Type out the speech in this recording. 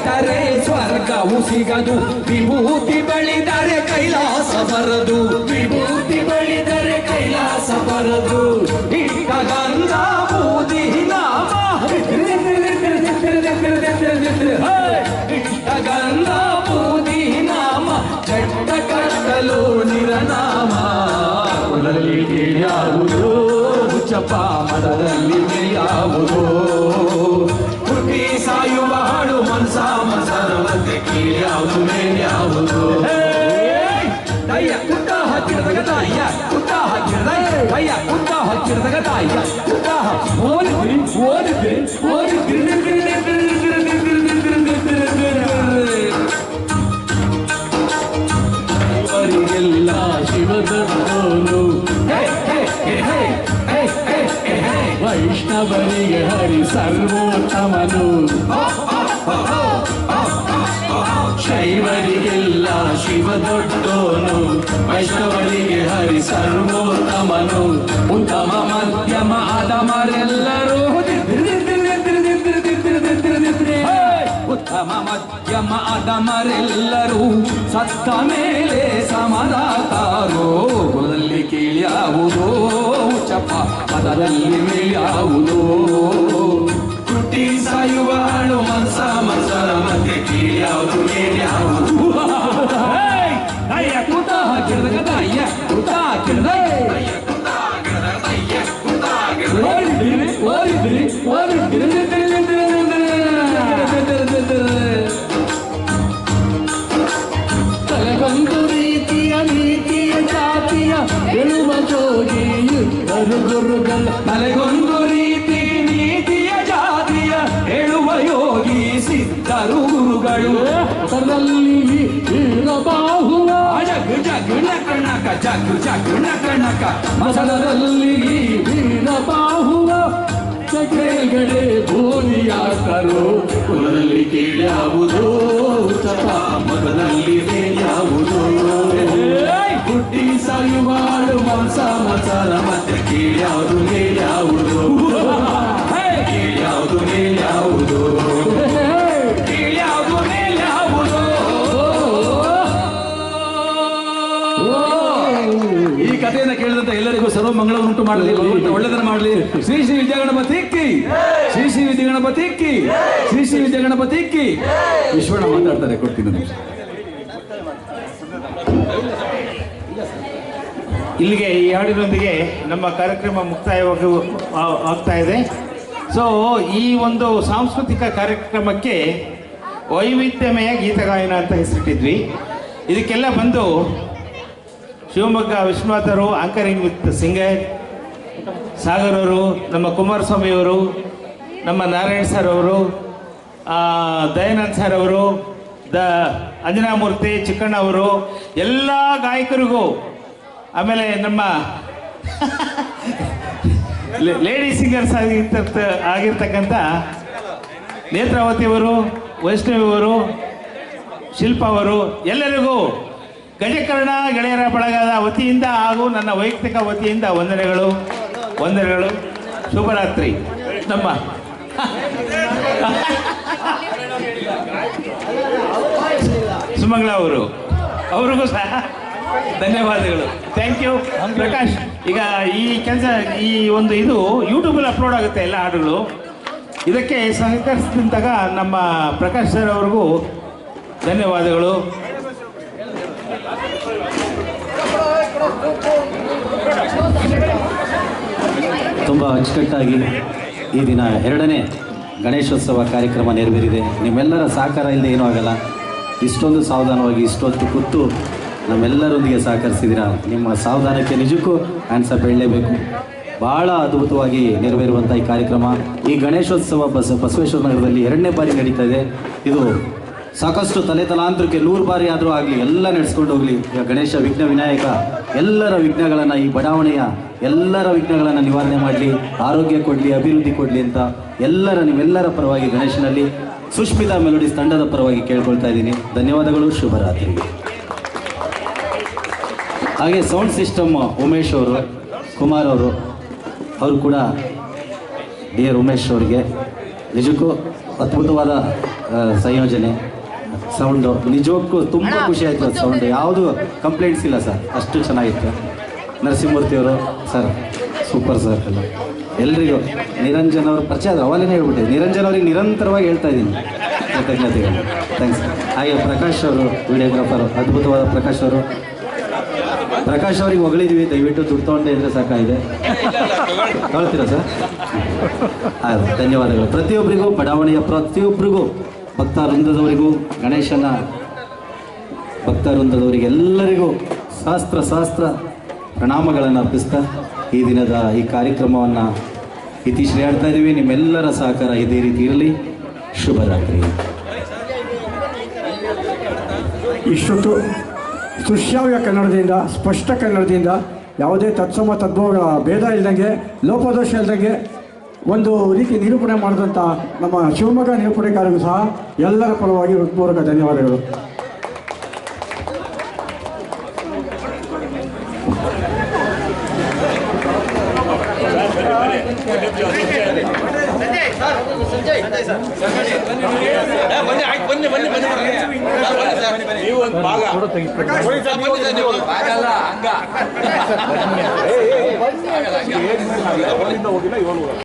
ಇಟ್ಟರೆ ಸ್ವರ್ಗವು ಸಿಗದು ವಿಭೂತಿ ಬಳಿದರೆ ಕೈಲಾಸ ಬರದು. ವಿಭೂತಿ ಬಳಿದರೆ ಕೈಲಾಸ ಬರದು. ಇಟ್ಟ ಗಂಧ ಬೂದಿ ನಾಮ ಇಟ್ಟ ಗಂಧ ಬೂದಿ ನಾಮ ಚಟ್ಟ ಕಟ್ಟಲು ನಿರನಾಮ. ಯಾವುದು ಹುಚ್ಚಪ್ಪ ಮದದಲ್ಲಿ ಯಾವುದು ಸಾಯುವ ಹಾಡು ಮನ್ಸ ಮಸಾಲ ಮತ್ತೆ ಕೀಳ್ಯಾವುದು ಮೇಲ್ಯಾವುದು ಅಯ್ಯ ಕುಟ್ಟ ಹಚ್ಚಿಡದಾಗ ತಾಯಿಯ ಕುಟ್ಟ ಹಚ್ಚಿಡದ ಅಯ್ಯ ಕುಟ್ಟ ಹಚ್ಚಿಡದಾಗ ತಾಯಿಯ ಕುಟ್ಟ ಓದಿದ್ರಿ ಓದಿದ್ರಿ ಓದಿದ್ರಿ ಹರಿ ಸರ್ವೋತ್ತಮನು. ಉತ್ತಮ ಮಧ್ಯಮ ಆದಮರೆಲ್ಲರೂ ಉತ್ತಮ ಮಧ್ಯಮ ಆದಮರೆಲ್ಲರೂ ಸತ್ತ ಮೇಲೆ ಸಮರಾತಾರೋ. ಕೇಳಿ ಕೀಳ್ಯಾವುದೋ ಚಪ್ಪ ಅದರಲ್ಲಿ ಮೇಲ್ಯಾವುದೋ ಸಿದ್ಧರು ಗುರುಗಳು ಅದರಲ್ಲಿ ವೀರಬಾಹುವ ಜಗ್ ಜಗ್ ನಕ ನಕ ಜಗ್ ಜಗ್ ನಕ ನಕ ಮಸಲದಲ್ಲಿ ವೀರಬಾಹುವ ಜಗಡೆ ಭೂಮಿಯಾಕರು ಕುಲದಲ್ಲಿ ಕೀಳ್ಯಾವುದು ಚಪ ಮಗದಲ್ಲಿ ಮೇಲ್ಯಾವುದು ಹುಟ್ಟಿ ಸಾಯುವ ಹಾಡು ಮಾಂಸ ಮಸಾಲ ಮತ್ತೆ ಕೀಳ್ಯಾವುದು ಮೇಲ್ಯಾವುದು ಮಂಗಳ ಭಗವಂತ ಮಾಡಲಿ ಒಳ್ಳೆದನ್ನು ಮಾಡಲಿ. ಶ್ರೀ ಶ್ರೀ ವಿದ್ಯಾಗಣಪತಿ ಕಿ. ಶ್ರೀ ಶ್ರೀ ವಿದ್ಯಾಗಣಪತಿ ಕಿ. ಶ್ರೀ ಶ್ರೀ ವಿದ್ಯಾಗಣಪತಿ ಕಿ. ಈಶ್ವರನ ಮಾತಾಡ್ತಾರೆ, ಕೊಡ್ತೀನಿ ಇಲ್ಲಿಗೆ ಈ ಹಾಡಿನೊಂದಿಗೆ ನಮ್ಮ ಕಾರ್ಯಕ್ರಮ ಮುಕ್ತಾಯವಾಗಿ ಆಗ್ತಾ ಇದೆ. ಸೊ ಈ ಒಂದು ಸಾಂಸ್ಕೃತಿಕ ಕಾರ್ಯಕ್ರಮಕ್ಕೆ ವೈವಿಧ್ಯಮಯ ಗೀತಗಾಯನ ಅಂತ ಹೆಸರಿಟ್ಟಿದ್ವಿ. ಇದಕ್ಕೆಲ್ಲ ಬಂದು ಶಿವಮೊಗ್ಗ ವಿಶ್ವನಾಥರು ಆಂಕರಿಂಗ್ ವಿತ್ ಸಿಂಗರ್ ಸಾಗರ್ ಅವರು ನಮ್ಮ ಕುಮಾರಸ್ವಾಮಿ ಅವರು ನಮ್ಮ ನಾರಾಯಣ್ ಸರ್ ಅವರು ದಯಾನಂದ್ ಸರ್ ಅವರು, ದ ಅಂಜನಾಮೂರ್ತಿ ಚಿಕ್ಕಣ್ಣ ಅವರು, ಎಲ್ಲ ಗಾಯಕರಿಗೂ, ಆಮೇಲೆ ನಮ್ಮ ಲೇಡಿ ಸಿಂಗರ್ಸ್ ಆಗಿರ್ತ ಆಗಿರ್ತಕ್ಕಂಥ ವೈಷ್ಣವಿ ಅವರು, ಶಿಲ್ಪ ಅವರು, ಎಲ್ಲರಿಗೂ ಗಜಕರ್ಣ ಗೆಳೆಯರ ಬಳಗದ ವತಿಯಿಂದ ಹಾಗೂ ನನ್ನ ವೈಯಕ್ತಿಕ ವತಿಯಿಂದ ವಂದನೆಗಳು. ವಂದನೆಗಳು. ಶುಭರಾತ್ರಿ. ನಮ್ಮ ಸುಮಂಗ್ಲಾ ಅವರು. ಅವ್ರಿಗೂ ಸಹ ಧನ್ಯವಾದಗಳು. ಥ್ಯಾಂಕ್ ಯು ಪ್ರಕಾಶ್, ಈಗ ಈ ಕೆಲಸ, ಈ ಒಂದು ಇದು ಯೂಟ್ಯೂಬಲ್ಲಿ ಅಪ್ಲೋಡ್ ಆಗುತ್ತೆ ಎಲ್ಲ ಹಾಡುಗಳು. ಇದಕ್ಕೆ ಸಹಕರಿಸಿದಂತಾಗ ನಮ್ಮ ಪ್ರಕಾಶ್ ಸರ್ ಅವ್ರಿಗೂ ಧನ್ಯವಾದಗಳು. ತುಂಬ ಅಚ್ಚುಕಟ್ಟಾಗಿ ಈ ದಿನ ಎರಡನೇ ಗಣೇಶೋತ್ಸವ ಕಾರ್ಯಕ್ರಮ ನೆರವೇರಿದೆ. ನಿಮ್ಮೆಲ್ಲರ ಸಹಕಾರ ಇಲ್ಲದೆ ಏನೂ ಆಗಲ್ಲ. ಇಷ್ಟೊಂದು ಸಾವಧಾನವಾಗಿ ಇಷ್ಟೊತ್ತು ಕೂತು ನಮ್ಮೆಲ್ಲರೊಂದಿಗೆ ಸಹಕರಿಸಿದ್ದೀರಾ? ನಿಮ್ಮ ಸಾವಧಾನಕ್ಕೆ ನಿಜಕ್ಕೂ ಆನ್ಸರ್ ಹೇಳಲೇಬೇಕು ಭಾಳ ಅದ್ಭುತವಾಗಿ ನೆರವೇರುವಂಥ ಈ ಕಾರ್ಯಕ್ರಮ. ಈ ಗಣೇಶೋತ್ಸವ ಬಸ ಬಸವೇಶ್ವರ ನಗರದಲ್ಲಿ ಎರಡನೇ ಬಾರಿ ನಡೀತಾ ಇದೆ. ಇದು ಸಾಕಷ್ಟು ತಲೆ ತಲಾಂತರಕ್ಕೆ ನೂರು ಬಾರಿ ಆದರೂ ಆಗಲಿ, ಎಲ್ಲ ನಡೆಸ್ಕೊಂಡು ಹೋಗಲಿ. ಗಣೇಶ ವಿಘ್ನ ವಿನಾಯಕ, ಎಲ್ಲರ ವಿಘ್ನಗಳನ್ನು ಈ ಬಡಾವಣೆಯ ಎಲ್ಲರ ವಿಘ್ನಗಳನ್ನು ನಿವಾರಣೆ ಮಾಡಲಿ, ಆರೋಗ್ಯ ಕೊಡಲಿ, ಅಭಿವೃದ್ಧಿ ಕೊಡಲಿ ಅಂತ ಎಲ್ಲರ, ನಿಮ್ಮೆಲ್ಲರ ಪರವಾಗಿ ಗಣೇಶನಲ್ಲಿ ಸುಷ್ಮಿತಾ ಮೆಲೋಡಿಸ್ ತಂಡದ ಪರವಾಗಿ ಕೇಳ್ಕೊಳ್ತಾ ಇದ್ದೀನಿ. ಧನ್ಯವಾದಗಳು, ಶುಭರಾತ್ರಿ. ಹಾಗೆ ಸೌಂಡ್ ಸಿಸ್ಟಮ್ ಉಮೇಶ್ ಅವರು, ಕುಮಾರ್ ಅವರು ಅವರು ಕೂಡ ಡಿಯರ್ ಉಮೇಶ್ ಅವರಿಗೆ ನಿಜಕ್ಕೂ ಅದ್ಭುತವಾದ ಸಂಯೋಜನೆ. ಸೌಂಡು ನಿಜಕ್ಕೂ ತುಂಬ ಖುಷಿ ಆಯಿತು ಅದು ಸೌಂಡ್ ಯಾವುದು ಕಂಪ್ಲೇಂಟ್ಸ್ ಇಲ್ಲ ಸರ್ ಅಷ್ಟು ಚೆನ್ನಾಗಿತ್ತು. ನರಸಿಂಹಮೂರ್ತಿ ಅವರು ಸರ್ ಸೂಪರ್ ಸರ್ ಎಲ್ಲ. ಎಲ್ರಿಗೂ ನಿರಂಜನ್ ಅವರು ಪರಿಚಯ ಅದು ಅವಾಗಲೇ ಹೇಳ್ಬಿಟ್ಟೆ. ನಿರಂಜನ್ ಅವ್ರಿಗೆ ನಿರಂತರವಾಗಿ ಹೇಳ್ತಾ ಇದ್ದೀನಿ. ಕೃತಜ್ಞತೆಗಳು. ಥ್ಯಾಂಕ್ಸ್ ಹಾಗೆ ಪ್ರಕಾಶ್ ಅವರು ವಿಡಿಯೋಗ್ರಾಫರ್ ಅದ್ಭುತವಾದ ಪ್ರಕಾಶ್ ಅವರು. ಪ್ರಕಾಶ್ ಅವ್ರಿಗೆ ಹೊಗಳಿದ್ವಿ ದಯವಿಟ್ಟು ದುಡ್ಡು ತೊಗೊಂಡೆ ಇದ್ರೆ ಸಾಕಾಗಿದೆ. ಕಳ್ತೀರಾ ಸರ್ ಆಯ್ತು ಧನ್ಯವಾದಗಳು. ಪ್ರತಿಯೊಬ್ಬರಿಗೂ ಬಡಾವಣೆಯ ಪ್ರತಿಯೊಬ್ಬರಿಗೂ ಭಕ್ತ ವೃಂದದವರಿಗೂ ಗಣೇಶನ ಭಕ್ತ ಶಾಸ್ತ್ರ ಶಾಸ್ತ್ರ ಪ್ರಣಾಮಗಳನ್ನು ಅರ್ಪಿಸ್ತಾ ಈ ದಿನದ ಈ ಕಾರ್ಯಕ್ರಮವನ್ನು ಇತ್ತೀಚೆಗೆ ಆಡ್ತಾ ಇದ್ದೀವಿ. ನಿಮ್ಮೆಲ್ಲರ ಸಹಕಾರ ಇದೇ ರೀತಿ ಇರಲಿ. ಶುಭರಾತ್ರಿ ಇಷ್ಟೊತ್ತು ಸುಶ್ರಾವ್ಯ ಕನ್ನಡದಿಂದ, ಸ್ಪಷ್ಟ ಕನ್ನಡದಿಂದ ಯಾವುದೇ ತತ್ಸಮ ತದ್ಭವಗಳ ಭೇದ ಇಲ್ದಂಗೆ, ಲೋಪದೋಷ ಇಲ್ದಂಗೆ ಒಂದು ರೀತಿ ನಿರೂಪಣೆ ಮಾಡಿದಂಥ ನಮ್ಮ ಶಿವಮೊಗ್ಗ ನಿರೂಪಣೆಗಾರರಿಗೂ ಸಹ ಎಲ್ಲರ ಪರವಾಗಿ ಹೃತ್ಪೂರ್ವಕ ಧನ್ಯವಾದಗಳು ಹೋಗಿಲ್ಲ